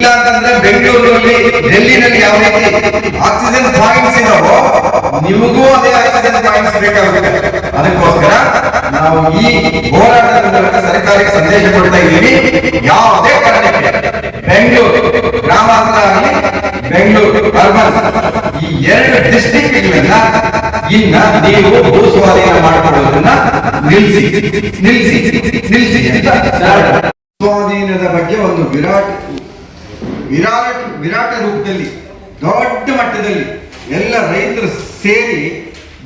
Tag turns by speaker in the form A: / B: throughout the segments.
A: ಇಲ್ಲ ಬೆಂಗಳೂರಿನಲ್ಲಿ ಡೆಲ್ಲಿನಲ್ಲಿ ಯಾವ ರೀತಿ ಆಕ್ಸಿಜನ್ ಪಾಯಿಂಟ್ಸ್ ಇದಾವೋ, ನಿಮಗೂ ಅದೇ ಆಕ್ಸಿಜನ್ ಪಾಯಿಂಟ್ಸ್ ಬೇಕಾಗುತ್ತೆ. ಅದಕ್ಕೋಸ್ಕರ ನಾವು ಈ ಹೋರಾಟದ ಮೂಲಕ ಸರ್ಕಾರಕ್ಕೆ ಸಂದೇಶ ಕೊಡ್ತಾ ಇದ್ದೀವಿ. ಯಾವುದೇ ಕಾರಣಕ್ಕೆ ಬೆಂಗಳೂರು, ಗ್ರಾಮಾಂತರ ಆಗಲಿ, ಬೆಂಗಳೂರು ಅರ್ಬನ್ ಈ ಎರಡು ಡಿಸ್ಟಿಕ್ಗಳನ್ನ ಇನ್ನ ನೀವು ಭೂ ಸ್ವಾಧೀನ ಮಾಡಿಕೊಳ್ಳೋದನ್ನ ನಿಲ್ಲಿಸಿ ನಿಲ್ಲಿಸಿ ನಿಲ್ಲಿಸಿ ಸ್ವಾಧೀನದ ಬಗ್ಗೆ ಒಂದು ವಿರಾಟ್ ವಿರಾಟ್, ವಿರಾಟ ರೂಪದಲ್ಲಿ, ದೊಡ್ಡ ಮಟ್ಟದಲ್ಲಿ ಎಲ್ಲ ರೈತರು ಸೇರಿ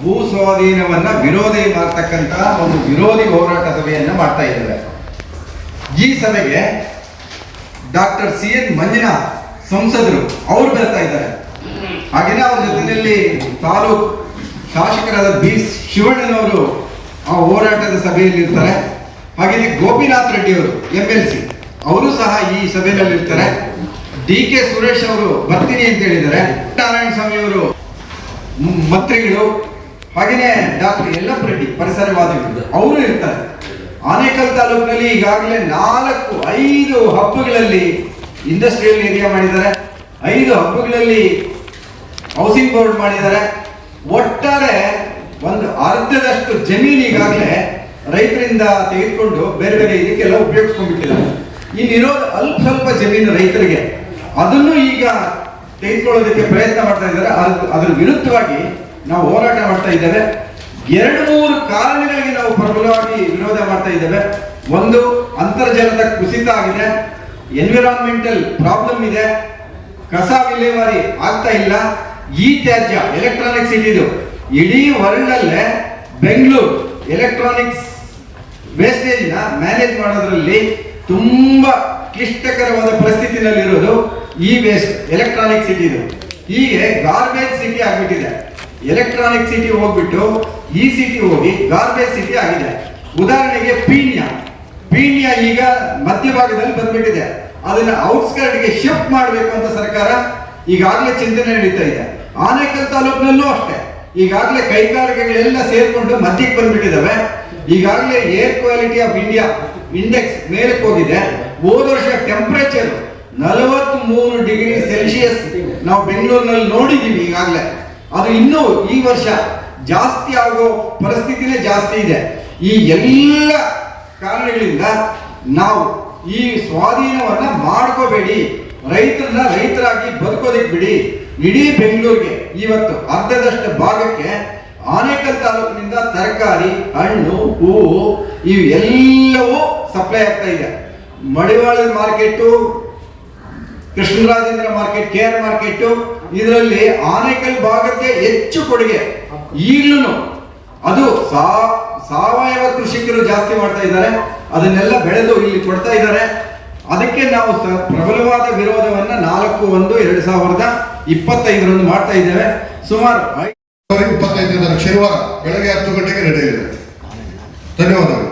A: ಭೂ ಸ್ವಾಧೀನವನ್ನ ವಿರೋಧಿ ಮಾಡ್ತಕ್ಕಂತ ಒಂದು ವಿರೋಧಿ ಹೋರಾಟ ಸಭೆಯನ್ನು ಮಾಡ್ತಾ ಇದ್ದಾರೆ. ಈ ಸಭೆಗೆ ಡಾಕ್ಟರ್ ಸಿ ಎನ್ ಮಂಜುನಾಥ್ ಸಂಸದರು ಅವ್ರು ಬರ್ತಾ ಇದ್ದಾರೆ. ಹಾಗೆಯೇ ಅವ್ರ ಜೊತೆಯಲ್ಲಿ ತಾಲೂಕ್ ಶಾಸಕರಾದ ಬಿ. ಶಿವಣ್ಣನವರು ಆ ಹೋರಾಟದ ಸಭೆಯಲ್ಲಿ ಇರ್ತಾರೆ ಹಾಗೆಯೇ ಗೋಪಿನಾಥ್ ರೆಡ್ಡಿ ಅವರು, ಎಂ ಎಲ್ ಸಿ, ಅವರು ಸಹ ಈ ಸಭೆಯಲ್ಲಿ ಇರ್ತಾರೆ ಡಿ ಕೆ ಸುರೇಶ್ ಅವರು ಬರ್ತೀನಿ ಅಂತ ಹೇಳಿದ್ದಾರೆ. ನಾರಾಯಣ ಸ್ವಾಮಿ ಅವರು ಮಂತ್ರಿಗಳು, ಹಾಗೇನೆ ಡಾಕ್ಟರ್ ಯಲ್ಲಪ್ಪ ರೆಡ್ಡಿ ಪರಿಸರವಾದಿಗಳು, ಅವರು ಇರ್ತಾರೆ. ಆನೇಕಲ್ ತಾಲೂಕಿನಲ್ಲಿ ಈಗಾಗಲೇ ನಾಲ್ಕು, ಐದು ಹಬ್ಬಗಳಲ್ಲಿ ಇಂಡಸ್ಟ್ರಿಯಲ್ ಏರಿಯಾ ಮಾಡಿದ್ದಾರೆ. ಐದು ಹಬ್ಬಗಳಲ್ಲಿ ಹೌಸಿಂಗ್ ಬೋರ್ಡ್ ಮಾಡಿದ್ದಾರೆ. ಒಟ್ಟಾರೆ ಒಂದು ಅರ್ಧದಷ್ಟು ಜಮೀನು ಈಗಾಗಲೇ ರೈತರಿಂದ ತೆಗೆದುಕೊಂಡು ಬೇರೆ ಬೇರೆ ಇದಕ್ಕೆಲ್ಲ ಉಪಯೋಗಿಸ್ಕೊಂಡ್ಬಿಟ್ಟಿದ್ದಾರೆ. ಇನ್ನಿರೋದು ಅಲ್ಪ ಸ್ವಲ್ಪ ಜಮೀನು ರೈತರಿಗೆ. ಅದನ್ನು ಈಗ ತೆಗೆದುಕೊಳ್ಳೋದಕ್ಕೆ ಪ್ರಯತ್ನ ಮಾಡ್ತಾ ಇದ್ದಾರೆ. ಅದ್ರ ವಿರುದ್ಧವಾಗಿ ನಾವು ಹೋರಾಟ ಮಾಡ್ತಾ ಇದ್ದೇವೆ. ಎರಡು, ಮೂರು ಕಾರಣಗಳಿಗೆ ನಾವು ಪ್ರಬಲವಾಗಿ ವಿರೋಧ ಮಾಡ್ತಾ ಇದ್ದೇವೆ. ಒಂದು, ಅಂತರ್ಜಲದ ಕುಸಿತ ಆಗಿದೆ. ಎನ್ವಿರಾನ್ಮೆಂಟಲ್ ಪ್ರಾಬ್ಲಮ್ ಇದೆ. ಕಸ ವಿಲೇವಾರಿ ಆಗ್ತಾ ಇಲ್ಲ. ಈ ತ್ಯಾಜ್ಯ ಎಲೆಕ್ಟ್ರಾನಿಕ್ಸ್ ಇಲ್ಲಿದು. ಇಡೀ ವರ್ಲ್ಡ್ ಅಲ್ಲೇ ಬೆಂಗಳೂರು ಎಲೆಕ್ಟ್ರಾನಿಕ್ಸ್ ವೇಸ್ಟೇಜ್ನ ಮ್ಯಾನೇಜ್ ಮಾಡೋದ್ರಲ್ಲಿ ತುಂಬಾ ಕ್ಲಿಷ್ಟಕರವಾದ ಪರಿಸ್ಥಿತಿನಲ್ಲಿರೋದು. ಈ ವೇಸ್ಟ್ ಎಲೆಕ್ಟ್ರಾನಿಕ್ ಸಿಟಿದು ಹೀಗೆ ಗಾರ್ಬೇಜ್ ಸಿಟಿ ಆಗಿಬಿಟ್ಟಿದೆ. ಎಲೆಕ್ಟ್ರಾನಿಕ್ ಸಿಟಿ ಹೋಗ್ಬಿಟ್ಟು ಈ ಸಿಟಿ ಹೋಗಿ ಗಾರ್ಬೇಜ್ ಸಿಟಿ ಆಗಿದೆ. ಉದಾಹರಣೆಗೆ ಪೀಣ್ಯ. ಪೀಣ್ಯ ಈಗ ಮಧ್ಯಭಾಗದಲ್ಲಿ ಬಂದ್ಬಿಟ್ಟಿದೆ. ಅದನ್ನ ಔಟ್ಸ್ಕರ್ಟ್ಗೆ ಶಿಫ್ಟ್ ಮಾಡಬೇಕು ಅಂತ ಸರ್ಕಾರ ಈಗಾಗಲೇ ಚಿಂತನೆ ನಡೀತಾ ಇದೆ. ಆನೇಕಲ್ ತಾಲೂಕಿನಲ್ಲೂ ಅಷ್ಟೇ. ಈಗಾಗಲೇ ಕೈಗಾರಿಕೆಗಳೆಲ್ಲ ಸೇರ್ಕೊಂಡು ಮಧ್ಯಕ್ಕೆ ಬಂದ್ಬಿಟ್ಟಿದ್ದಾವೆ ಈಗಾಗಲೇ air quality of India index ಮೇಲಕ್ಕೆ ಹೋಗಿದೆ ಹೋದ ವರ್ಷ ಟೆಂಪರೇಚರ್ ನಲವತ್ತ್ ಮೂರು ಡಿಗ್ರಿ ಸೆಲ್ಸಿಯಸ್ ನಾವು ಬೆಂಗಳೂರಿನಲ್ಲಿ ನೋಡಿದ್ದೀವಿ ಈಗಾಗಲೇ. ಅದು ಇನ್ನೂ ಈ ವರ್ಷ ಜಾಸ್ತಿ ಆಗೋ ಪರಿಸ್ಥಿತಿನೇ ಜಾಸ್ತಿ ಇದೆ. ಈ ಎಲ್ಲ ಕಾರಣಗಳಿಂದ ನಾವು ಈ ಸ್ವಾಧೀನವನ್ನ ಮಾಡ್ಕೋಬೇಡಿ. ರೈತರನ್ನ ರೈತರಾಗಿ ಬದುಕೋದಿಕ್ ಬಿಡಿ. ಇಡೀ ಬೆಂಗಳೂರಿಗೆ ಇವತ್ತು ಅರ್ಧದಷ್ಟು ಭಾಗಕ್ಕೆ ಆನೇಕಲ್ ತಾಲೂಕಿನಿಂದ ತರಕಾರಿ, ಹಣ್ಣು, ಹೂವು, ಇವು ಎಲ್ಲವೂ ಸಪ್ಲೈ ಆಗ್ತಾ ಇದೆ. Madiwala market Krishnarajendra market, K R market, ಇದರಲ್ಲಿ ಆನೇಕಲ್ ಭಾಗಕ್ಕೆ ಹೆಚ್ಚು ಕೊಡುಗೆ. ಈಗಲೂ ಅದು ಸಾ- ಸಾವಯವ ಕೃಷಿಕರು ಜಾಸ್ತಿ ಮಾಡ್ತಾ ಇದ್ದಾರೆ. ಅದನ್ನೆಲ್ಲ ಬೆಳೆದು ಇಲ್ಲಿ ಕೊಡ್ತಾ ಇದ್ದಾರೆ. ಅದಕ್ಕೆ ನಾವು ಪ್ರಬಲವಾದ ವಿರೋಧವನ್ನ ನಾಲ್ಕು ಒಂದು ಎರಡು ಸಾವಿರದ ಇಪ್ಪತ್ತೈದರಂದು ಮಾಡ್ತಾ ಇದ್ದೇವೆ. ಸುಮಾರು
B: ಇಪ್ಪತ್ತೈದರ ಶನಿವಾರ ಬೆಳಗ್ಗೆ ಹತ್ತು ಗಂಟೆಗೆ ನಡೆಯಲಿದೆ ಧನ್ಯವಾದಗಳು.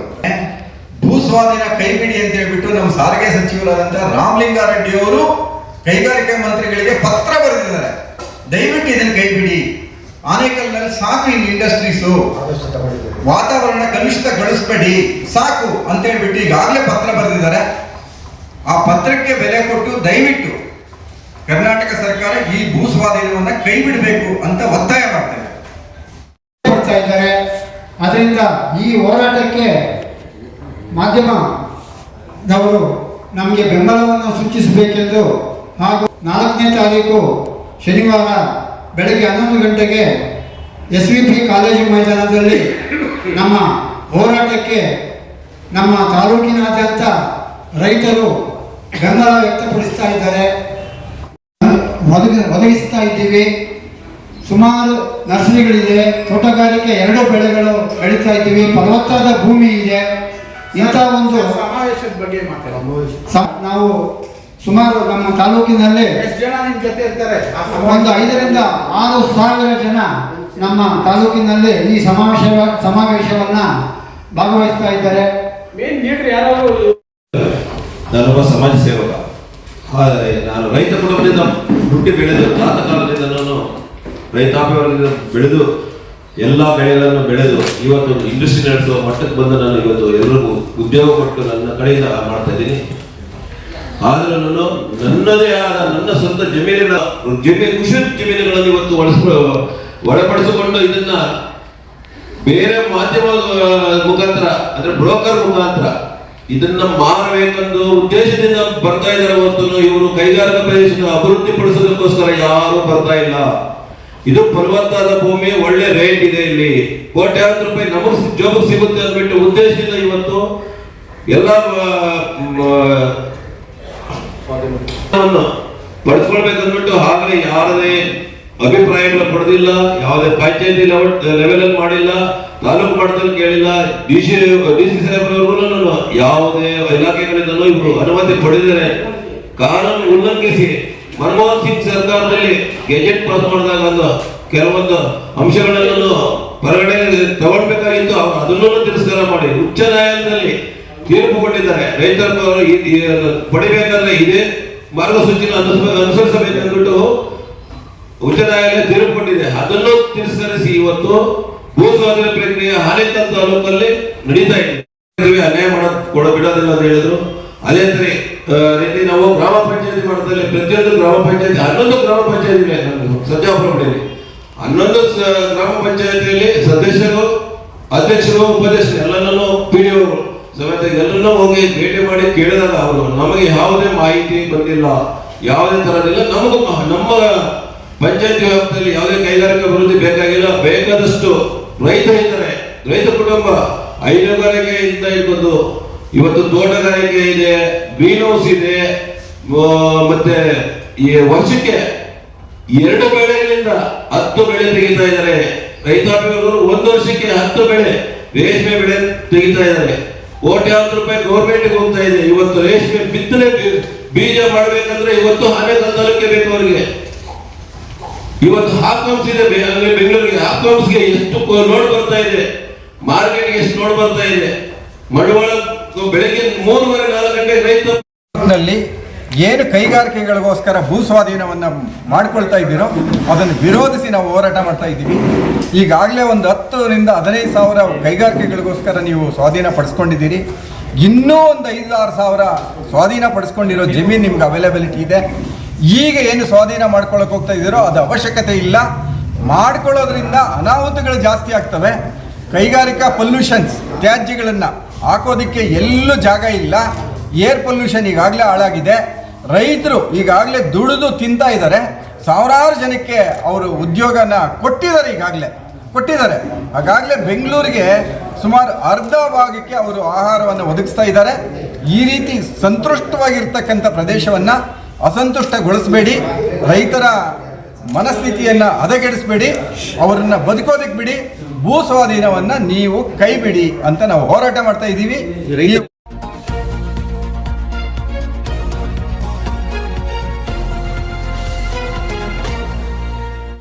A: ಭೂ ಸ್ವಾಧೀನ ಕೈಬಿಡಿ ಅಂತ ಹೇಳ್ಬಿಟ್ಟು ನಮ್ಮ ಸಾರಿಗೆ ಸಚಿವರಾದಂತ ರಾಮಲಿಂಗಾರೆಡ್ಡಿ ಅವರು ಕೈಗಾರಿಕಾ ಮಂತ್ರಿಗಳಿಗೆ ಪತ್ರ ಬರೆದಿದ್ದಾರೆ. ದಯವಿಟ್ಟು ಇದನ್ನು ಕೈಬಿಡಿ. ಆನೇಕಲ್ನಲ್ಲಿ ಸಾಕು ಇನ್ ಇಂಡಸ್ಟ್ರೀಸು ವಾತಾವರಣ ಕಲುಷಿತಗೊಳಿಸಬೇಡಿ ಸಾಕು ಅಂತ ಹೇಳ್ಬಿಟ್ಟು ಈಗಾಗಲೇ ಪತ್ರ ಬರೆದಿದ್ದಾರೆ. ಆ ಪತ್ರಕ್ಕೆ ಬೆಲೆ ಕೊಟ್ಟು ದಯವಿಟ್ಟು ಕರ್ನಾಟಕ ಸರ್ಕಾರ ಈ ಭೂ ಸ್ವಾಧೀನವನ್ನು ಕೈ ಬಿಡಬೇಕು ಅಂತ ಒತ್ತಾಯ ಮಾಡ್ತೇವೆ
C: ಅದರಿಂದ ಈ ಹೋರಾಟಕ್ಕೆ ಮಾಧ್ಯಮದವರು ನಮಗೆ ಬೆಂಬಲವನ್ನು ಸೂಚಿಸಬೇಕೆಂದು ಹಾಗೂ ನಾಲ್ಕನೇ ತಾರೀಕು ಶನಿವಾರ ಬೆಳಗ್ಗೆ ಹನ್ನೊಂದು ಗಂಟೆಗೆ ಎಸ್ ವಿ ಪಿ ಕಾಲೇಜು ಮೈದಾನದಲ್ಲಿ ನಮ್ಮ ಹೋರಾಟಕ್ಕೆ ನಮ್ಮ ತಾಲೂಕಿನಾದ್ಯಂತ ರೈತರು ಬೆಂಬಲ ವ್ಯಕ್ತಪಡಿಸ್ತಾ ಇದ್ದಾರೆ. ಒದಗ, ಒದಗಿಸ್ತಾ ಇದ್ದೀವಿ. ಸುಮಾರು ನರ್ಸರಿಗಳಿದೆ, ತೋಟಗಾರಿಕೆ ಎರಡು ಬೆಳೆಗಳು ಬೆಳೀತಾ ಇದ್ದೀವಿ. ಫಲವತ್ತಾದ ಭೂಮಿ ಇದೆ. ಇಂಥ ಒಂದು
D: ಸಮಾವೇಶದ ಬಗ್ಗೆ ಮಾತಾಡೋದು
C: ನಾವು ಸುಮಾರು ನಮ್ಮ ತಾಲೂಕಿನಲ್ಲಿ
D: ಎಷ್ಟು ಜನ ನಿಮ್ ಜೊತೆ ಇರ್ತಾರೆ? ಆ
C: ಒಂದು ಐದರಿಂದ ಆರು ಸಾವಿರ ಜನ ನಮ್ಮ ತಾಲೂಕಿನಲ್ಲಿ ಈ ಸಮಾವೇಶ ಸಮಾವೇಶವನ್ನ ಭಾಗವಹಿಸ್ತಾ ಇದ್ದಾರೆ.
D: ಮೇನ್ ಲೀಡರ್ ಯಾರು?
E: ನಾನೊಬ್ಬ ಸಮಾಜ ಸೇವಕ. ಆದರೆ ನಾನು ರೈತ ಕುಟುಂಬದಿಂದ ಹುಟ್ಟಿ ಬೆಳೆದು ಕಾಲದಿಂದ ನಾನು ರೈತಾಪಿ ವರ್ಗದಿಂದ ಬೆಳೆದು ಎಲ್ಲ ಬೆಳೆಗಳನ್ನು ಬೆಳೆದು ಇವತ್ತು ಇಂಡಸ್ಟ್ರಿ ನಡೆಸುವ ಮಟ್ಟಕ್ಕೆ ಬಂದು ನಾನು ಇವತ್ತು ಎಲ್ಲರಿಗೂ ಉದ್ಯೋಗ ಕೊಟ್ಟು ನನ್ನ ಕಡೆಯಿಂದ ಮಾಡ್ತಾ ಇದ್ದೀನಿ. ಆದ್ರೆ ನಾನು ನನ್ನದೇ ಆದ ನನ್ನ ಸ್ವಂತ ಜಮೀನಿನ ಜಮೀನು, ಕೃಷಿ ಜಮೀನುಗಳನ್ನು ಇವತ್ತು ಒಳಸ್ ಒಳಪಡಿಸಿಕೊಂಡು ಇದನ್ನ ಬೇರೆ ಮಾಧ್ಯಮ ಮುಖಾಂತರ, ಅಂದ್ರೆ ಬ್ರೋಕರ್ ಮುಖಾಂತರ ಇದನ್ನ ಮಾರಬೇಕೆಂದು ಉದ್ದೇಶದಿಂದ ಬರ್ತಾ ಇದ್ದಾರೆ ಇವರು ಕೈಗಾರಿಕಾ ಪ್ರದೇಶದ ಅಭಿವೃದ್ಧಿ ಪಡಿಸೋದಕ್ಕೋಸ್ಕರ ಯಾರು ಬರ್ತಾ ಇಲ್ಲ. ಇದು ಫಲವತ್ತಾದ ಭೂಮಿ ಒಳ್ಳೆ ರೇಟ್ ಇದೆ ಇಲ್ಲಿ. ಕೋಟ್ಯಾಂತರ ರೂಪಾಯಿ ನಮಗ್ ಜೋಗ ಸಿಗುತ್ತೆ ಅಂದ್ಬಿಟ್ಟು ಉದ್ದೇಶದಿಂದ ಇವತ್ತು. ಎಲ್ಲ ವನ್ನು ಹಾಗೆ ಯಾರದೇ ಅಭಿಪ್ರಾಯಗಳು ಪಡೆದಿಲ್ಲ, ಯಾವುದೇ ಪಂಚಾಯತಿ ಲೆವೆಲ್ ಅಲ್ಲಿ ಮಾಡಿಲ್ಲ, ತಾಲೂಕು ಮಟ್ಟದಲ್ಲಿ ಕೇಳಿಲ್ಲ ಡಿ ಸಿ ಡಿ ಸಿ ಯಾವುದೇ ಇಲಾಖೆಗಳಿಂದಲೂ ಇವರು ಅನುಮತಿ ಪಡೆದಿದ್ದಾರೆ. ಕಾನೂನು ಉಲ್ಲಂಘಿಸಿ. ಮನಮೋಹನ್ ಸಿಂಗ್ ಸರ್ಕಾರದಲ್ಲಿ ಗೆಜೆಟ್ ಪಾಸ್ ಮಾಡಿದಾಗ ಕೆಲವೊಂದು ಅಂಶಗಳನ್ನು ಹೊರಗಡೆ ತಗೊಳ್ಬೇಕಾಗಿತ್ತು. ಅದನ್ನೂ ತಿರಸ್ಕಾರ ಮಾಡಿ ಉಚ್ಚ ನ್ಯಾಯಾಲಯದಲ್ಲಿ ತೀರ್ಪು ಕೊಟ್ಟಿದ್ದಾರೆ. ರೈತರು ಪಡಿಬೇಕಾದ್ರೆ ಇದೇ ಮಾರ್ಗಸೂಚಿನ ಅನುಸರಿಸ- ಅನುಸರಿಸಬೇಕಂದ್ಬಿಟ್ಟು ಉಚ್ಚ ನ್ಯಾಯಾಲಯ ತೀರ್ಪು ಕೊಟ್ಟಿದೆ. ಅದನ್ನು ತಿರಸ್ಕರಿಸಿ ಇವತ್ತು ಭೂ ಸ್ವಾಧೀನ ಪ್ರಕ್ರಿಯೆ ಹಾಲಿತ ತಾಲೂಕಲ್ಲಿ ನಡೀತಾ ಇದೆ. ಅನ್ಯಾಯ ಮಾಡೋದು ಕೊಡ ಅಂತ ಹೇಳಿದ್ರು. ಅದೇ ತರ ರೀತಿ ನಾವು ಗ್ರಾಮ ಪಂಚಾಯತಿ ಮಟ್ಟದಲ್ಲಿ ಪ್ರತಿಯೊಂದು ಗ್ರಾಮ ಪಂಚಾಯತಿ, ಹನ್ನೊಂದು ಗ್ರಾಮ ಪಂಚಾಯತಿ ಇದೆ ನಮ್ಮದು ಸಜ್ಜಾಪುರ ಬಳಿಯಲ್ಲಿ ಹನ್ನೊಂದು ಗ್ರಾಮ ಪಂಚಾಯತಿಯಲ್ಲಿ ಸದಸ್ಯರು, ಅಧ್ಯಕ್ಷರು ಉಪದೇಶ ಎಲ್ಲನೂ ಪಿ ಡಿ ಸಮೇತ ಎಲ್ಲರನ್ನೂ ಹೋಗಿ ಭೇಟಿ ಮಾಡಿ ಕೇಳಿದಾಗ ಅವರು ನಮಗೆ ಯಾವುದೇ ಮಾಹಿತಿ ಬಂದಿಲ್ಲ, ಯಾವುದೇ ತರದಿಲ್ಲ ನಮಗೂ ನಮ್ಮ ಪಂಚಾಯತಿ ವ್ಯಾಪ್ತಿಯಲ್ಲಿ ಯಾವುದೇ ಕೈಗಾರಿಕಾ ಅಭಿವೃದ್ಧಿ ಬೇಕಾಗಿಲ್ಲ. ಬೇಕಾದಷ್ಟು ರೈತ ಇದ್ದಾರೆ, ರೈತ ಕುಟುಂಬ ಹೈನುಗಾರಿಕೆಯಿಂದ ಇರ್ಬೋದು ಇವತ್ತು ತೋಟಗಾರಿಕೆ ಇದೆ ಗ್ರೀನ್ ಹೌಸ್ ಇದೆ ಮತ್ತೆ ಈ ವರ್ಷಕ್ಕೆ ಎರಡು ಬೆಳೆಗಳಿಂದ ಹತ್ತು ಬೆಳೆ ತೆಗಿತಾ ಇದ್ದಾರೆ. ರೈತಾಪಿ ವರ್ಗರು ಒಂದು ವರ್ಷಕ್ಕೆ ಹತ್ತು ಬೆಳೆ ರೇಷ್ಮೆ ಬೆಳೆ ತೆಗಿತಾ ಇದ್ದಾರೆ. ಕೋಟ್ಯಾಂತರ ರೂಪಾಯಿ ಗೌರ್ಮೆಂಟ್ಗೆ ಹೋಗ್ತಾ ಇದೆ. ಇವತ್ತು ರೇಷ್ಮೆ ಬಿತ್ತನೆ ಬೀಜ ಮಾಡಬೇಕಂದ್ರೆ ಇವತ್ತು ಹಣೆ ತಂದಲಕ್ಕೆ ಬೇಕು ಅವರಿಗೆ. ಇವತ್ತು ಹಾಕಮ್ಸ್ ಇದೆ ಬೆಂಗಳೂರಿಗೆ. ಹಾಕಮ್ಸ್ಗೆ ಎಷ್ಟು ಲೋಡ್ ಬರ್ತಾ ಇದೆ. ಮಾರ್ಕೆಟ್ಗೆ ಎಷ್ಟು ಲೋಡ್ ಬರ್ತಾ ಇದೆ. ಮಡವಾಳ ಬೆಳಗ್ಗೆ ಮೂರುವರೆ ನಾಲ್ಕು ಗಂಟೆ ರೈತ
A: ನಲ್ಲಿ ಏನು ಕೈಗಾರಿಕೆಗಳಿಗೋಸ್ಕರ ಭೂ ಸ್ವಾಧೀನವನ್ನು ಮಾಡ್ಕೊಳ್ತಾ ಇದ್ದೀರೋ ಅದನ್ನು ವಿರೋಧಿಸಿ ನಾವು ಹೋರಾಟ ಮಾಡ್ತಾ ಇದ್ದೀವಿ. ಈಗಾಗಲೇ ಒಂದು ಹತ್ತರಿಂದ ಹದಿನೈದು ಸಾವಿರ ಕೈಗಾರಿಕೆಗಳಿಗೋಸ್ಕರ ನೀವು ಸ್ವಾಧೀನ ಪಡಿಸ್ಕೊಂಡಿದ್ದೀರಿ ಇನ್ನೂ ಒಂದು ಐದು ಆರು ಸಾವಿರ ಸ್ವಾಧೀನ ಪಡಿಸ್ಕೊಂಡಿರೋ ಜಮೀನು ನಿಮ್ಗೆ ಅವೈಲೇಬಿಲಿಟಿ ಇದೆ. ಈಗ ಏನು ಸ್ವಾಧೀನ ಮಾಡ್ಕೊಳ್ಳೋಕೆ ಹೋಗ್ತಾ ಇದ್ದೀರೋ ಅದು ಅವಶ್ಯಕತೆ ಇಲ್ಲ. ಮಾಡ್ಕೊಳ್ಳೋದ್ರಿಂದ ಅನಾಹುತಗಳು ಜಾಸ್ತಿ ಆಗ್ತವೆ. ಕೈಗಾರಿಕಾ ಪೊಲ್ಯೂಷನ್ಸ್ ತ್ಯಾಜ್ಯಗಳನ್ನು ಹಾಕೋದಕ್ಕೆ ಎಲ್ಲೂ ಜಾಗ ಇಲ್ಲ. ಏರ್ ಪೊಲ್ಯೂಷನ್ ಈಗಾಗಲೇ ಹಾಳಾಗಿದೆ. ರೈತರು ಈಗಾಗಲೇ ದುಡಿದು ತಿಂತಾ ಇದ್ದಾರೆ. ಸಾವಿರಾರು ಜನಕ್ಕೆ ಅವರು ಉದ್ಯೋಗನ ಕೊಟ್ಟಿದ್ದಾರೆ ಈಗಾಗಲೇ. ಕೊಟ್ಟಿದ್ದಾರೆ. ಹಾಗಾಗಲೇ ಬೆಂಗಳೂರಿಗೆ ಸುಮಾರು ಅರ್ಧ ಭಾಗಕ್ಕೆ ಅವರು ಆಹಾರವನ್ನು ಒದಗಿಸ್ತಾ ಇದ್ದಾರೆ. ಈ ರೀತಿ ಸಂತುಷ್ಟವಾಗಿರ್ತಕ್ಕಂಥ ಪ್ರದೇಶವನ್ನು ಅಸಂತುಷ್ಟಗೊಳಿಸಬೇಡಿ. ರೈತರ ಮನಸ್ಥಿತಿಯನ್ನು ಹದಗೆಡಿಸ್ಬೇಡಿ, ಅವರನ್ನ ಬದುಕೋದಕ್ಕೆ ಬಿಡಿ ಭೂ ಸ್ವಾಧೀನವನ್ನು ನೀವು ಕೈ ಬಿಡಿ ಅಂತ ನಾವು ಹೋರಾಟ ಮಾಡ್ತಾ ಇದ್ದೀವಿ.